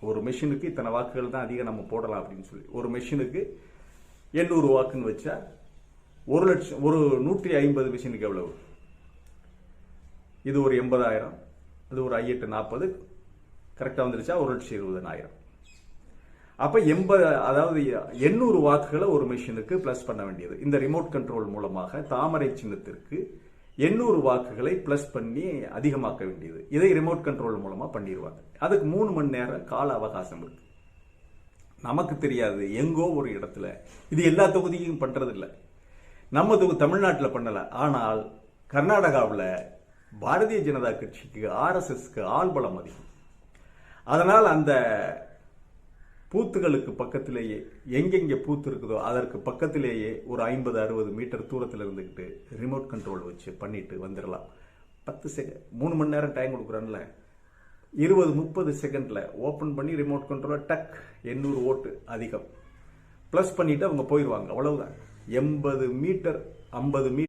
ஒரு மெஷினுக்கு இத்தனை வாக்குகள் தான் அதிகம் நம்ம போடலாம் அப்படின்னு சொல்லி. ஒரு மெஷினுக்கு எண்ணூறு வாக்குன்னு வச்சா ஒரு லட்சம் ஒரு நூற்றி ஐம்பது மிஷினுக்கு எவ்வளவு? இது ஒரு எண்பதாயிரம் அது ஒரு ஐயெட்டு நாற்பது கரெக்டாக வந்துருச்சா? ஒரு லட்சம் இருபதனாயிரம். அப்போ எண்பது அதாவது எண்ணூறு வாக்குகளை ஒரு மிஷினுக்கு ப்ளஸ் பண்ண வேண்டியது. இந்த ரிமோட் கண்ட்ரோல் மூலமாக தாமரை சின்னத்திற்கு எண்ணூறு வாக்குகளை பிளஸ் பண்ணி அதிகமாக்க வேண்டியது. இதை ரிமோட் கண்ட்ரோல் மூலமாக பண்ணிடுவாங்க அதுக்கு மூணு மணி நேரம் கால அவகாசம் இருக்கு. நமக்கு தெரியாது எங்கோ ஒரு இடத்துல. இது எல்லா தொகுதியும் பண்ணுறதில்ல நம்ம தொகு தமிழ்நாட்டில் பண்ணலை. ஆனால் கர்நாடகாவில் பாரதிய ஜனதா கட்சிக்கு ஆர்எஸ்எஸ்க்கு ஆள்பலம் அதிகம். அதனால் அந்த பூத்துகளுக்கு பக்கத்திலேயே எங்கெங்கே பூத்து இருக்குதோ அதற்கு பக்கத்திலேயே ஒரு ஐம்பது அறுபது மீட்டர் தூரத்தில் இருந்துக்கிட்டு ரிமோட் கண்ட்ரோல் வச்சு பண்ணிட்டு வந்துடலாம். பத்து செகண்ட் மூணு மணி நேரம் டைம் கொடுக்குறான்ல. இருபது முப்பது செகண்டில் ஓப்பன் பண்ணி ரிமோட் கண்ட்ரோலை டக் எண்ணூறு ஓட்டு அதிகம். ப்ளஸ் பண்ணிவிட்டு அவங்க போயிடுவாங்க அவ்வளவுதான். எண்பது மீட்டர் ஐம்பது மீட்டர்